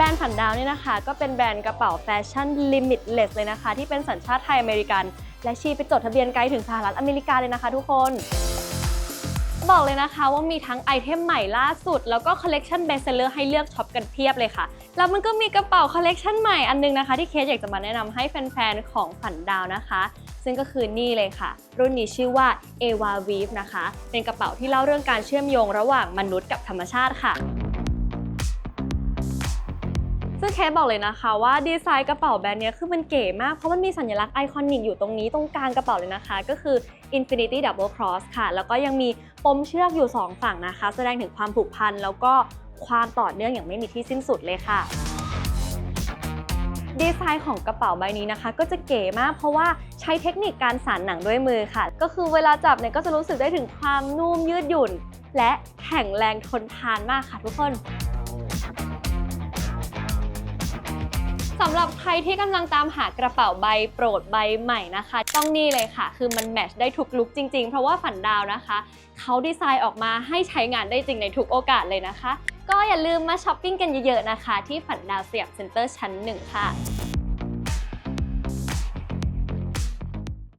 แบรนด์ฝันดาวเนี่ยนะคะ ก็เป็นแบรนด์กระเป๋าแฟชั่น limitless เลยนะคะ ที่เป็นสัญชาติไทยอเมริกัน และชีไปจดทะเบียนไกลถึงสหรัฐอเมริกาเลยนะคะทุกคน บอกเลยนะคะว่ามีทั้งไอเทมใหม่ล่าสุด แล้วก็คอลเลกชันเบสเซอร์ให้เลือกช็อปกันเพียบเลยค่ะ แล้วมันก็มีกระเป๋าคอลเลกชันใหม่อันนึงนะคะ ที่เคสอยากจะมาแนะนำให้แฟนๆของฝันดาวนะคะซึ่งก็คือนี่เลยค่ะ รุ่นนี้ชื่อว่า Ava Weave นะคะ เป็นกระเป๋าที่เล่าเรื่องการเชื่อมโยงระหว่างมนุษย์กับธรรมชาติค่ะ ซึ่งเคสบอกเลยนะคะว่าดีไซน์กระเป๋าแบรนด์เนี้ยคือมันเก๋มาก เพราะมันมีสัญลักษณ์ไอคอนิกอยู่ตรงนี้ตรงกลางกระเป๋าเลยนะคะ ก็คือ Infinity Double Cross ค่ะ แล้วก็ยังมีปมเชือกอยู่ 2 ฝั่งนะคะ แสดงถึงความผูกพันแล้วก็ความต่อเนื่องอย่างไม่มีที่สิ้นสุดเลยค่ะดีไซน์ของกระเป๋าใบนี้นะคะ ก็จะเก๋มากเพราะว่าใช้เทคนิคการสานหนังด้วยมือค่ะ ก็คือเวลาจับเนี่ยก็จะรู้สึกได้ถึงความนุ่มยืดหยุ่น และแข็งแรงทนทานมากค่ะทุกคน สำหรับใครที่กำลังตามหากระเป๋าใบโปรดใบใหม่นะคะ ต้องนี่เลยค่ะ คือมันแมทช์ได้ทุกลุคจริงๆ เพราะว่าฝันดาวนะคะ เขาดีไซน์ออกมาให้ใช้งานได้จริงในทุกโอกาสเลยนะคะ ก็อย่าลืมมาช้อปปิ้งกันเยอะๆนะคะ ที่ฝันดาวสยามเซ็นเตอร์ชั้นหนึ่งค่ะ